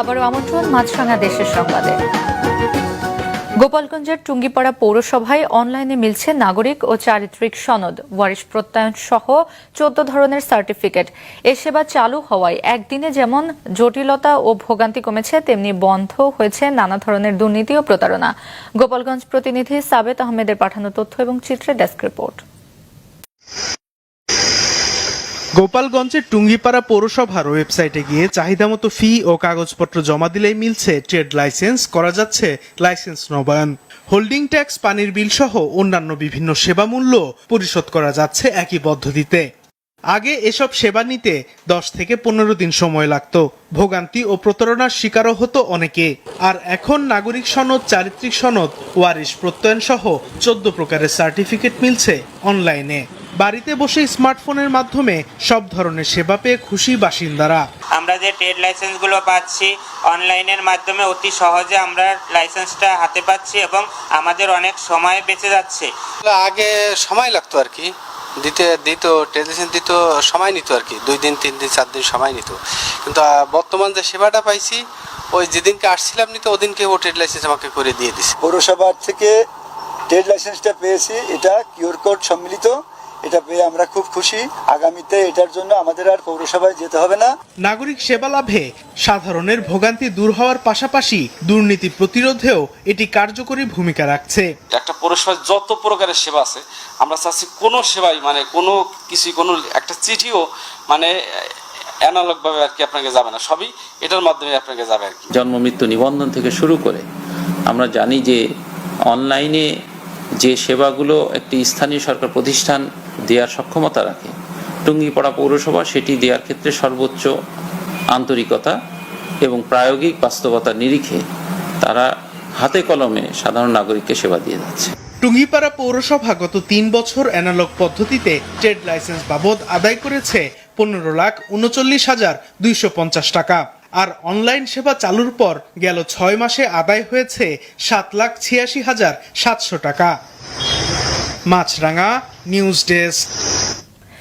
আবারও আমন্ত্রণ মাছরাঙা দেশের সংবাদে। গোপালগঞ্জের টুঙ্গিপাড়া পৌরসভায় অনলাইনে মিলছে নাগরিক ও চারিত্রিক সনদ, ওয়ারিশ প্রত্যয়ন সহ চোদ্দ ধরনের সার্টিফিকেট। এ সেবা চালু হওয়ায় একদিনে যেমন জটিলতা ও ভোগান্তি কমেছে, তেমনি বন্ধ হয়েছে নানা ধরনের দুর্নীতি ও প্রতারণা। গোপালগঞ্জ প্রতিনিধি সাবেত আহমেদের পাঠানো তথ্য এবং চিত্রে ডেস্ক রিপোর্ট। গোপালগঞ্জের টুঙ্গিপাড়া পৌরসভার ওয়েবসাইটে গিয়ে চাহিদামতো ফি ও কাগজপত্র জমা দিলেই মিলছে ট্রেড লাইসেন্স, করা যাচ্ছে লাইসেন্স নবায়ন। হোল্ডিং ট্যাক্স, পানির বিল সহ অন্যান্য বিভিন্ন সেবা মূল্য পরিশোধ করা যাচ্ছে একই পদ্ধতিতে। আগে এসব সেবা নিতে দশ থেকে পনেরো দিন সময় লাগত। ভোগান্তি ও প্রতারণার শিকারও হতো অনেকে। আর এখন নাগরিক সনদ, চারিত্রিক সনদ, ওয়ারিশ প্রত্যয়ন সহ চোদ্দ প্রকারের সার্টিফিকেট মিলছে অনলাইনে। বাড়িতে বসে স্মার্টফোনের মাধ্যমে সব ধরনের সেবা পেয়ে খুশি বাসিন্দারা। আমরা যে ট্রেড লাইসেন্সগুলো পাচ্ছি অনলাইনের মাধ্যমে অতি সহজে আমরা লাইসেন্সটা হাতে পাচ্ছি এবং আমাদের অনেক সময় বেঁচে যাচ্ছে। আগে সময় লাগতো আর কি। দিতে দিত টেলিভিশন দিত সময় নিত আর কি। দুই দিন তিন দিন চার দিন সময় নিত। কিন্তু বর্তমান যে সেবাটা পাইছি ওই যেদিনকে আসছিলাম নিতে ওদিনকে ও ট্রেড লাইসেন্স আমাকে করে দিয়ে দিছে। পৌরসভার থেকে ট্রেড লাইসেন্সটা পেয়েছি। এটা কিউর কোড সম্মিলিত। এটা পেয়ে আমরা খুব খুশি। আগামীতে এটার জন্য আমাদের আর পৌরসভায় যেতে হবে না। নাগরিক সেবা লাভে সাধারণের ভোগান্তি দূর হওয়ার পাশাপাশি দুর্নীতি প্রতিরোধেও এটি কার্যকরী ভূমিকা রাখছে। একটা পৌরসভার যত প্রকারের সেবা আছে আমরা চাচ্ছি কোনো সেবাই মানে কোনো কিছু কোনো একটা চিঠিও মানে অ্যানালগভাবে আর কি আপনাকে যাবে না। সবই এটার মাধ্যমে আপনাকে যাবে আর কি। জন্ম মৃত্যু নিবন্ধন থেকে শুরু করে আমরা জানি যে অনলাইনে যে সেবাগুলো একটি স্থানীয় সরকার প্রতিষ্ঠান দেওয়ার সক্ষমতা রাখে। টুঙ্গিপাড়া পৌরসভা সেটি দেওয়ার ক্ষেত্রে সর্বোচ্চ আন্তরিকতা এবং প্রায়োগিক বাস্তবতার নিরিখে তারা হাতে কলমে সাধারণ নাগরিককে সেবা দিয়ে যাচ্ছে। টুঙ্গিপাড়া পৌরসভা গত তিন বছর অ্যানালগ পদ্ধতিতে ট্রেড লাইসেন্স বাবদ আদায় করেছে পনেরো লাখ উনচল্লিশ হাজার দুইশো পঞ্চাশ টাকা। আর অনলাইন সেবা চালুর পর গেল ছয় মাসে আদায় হয়েছে সাত লাখ ছিয়াশি হাজার সাতশো টাকা। Maasranga news desk.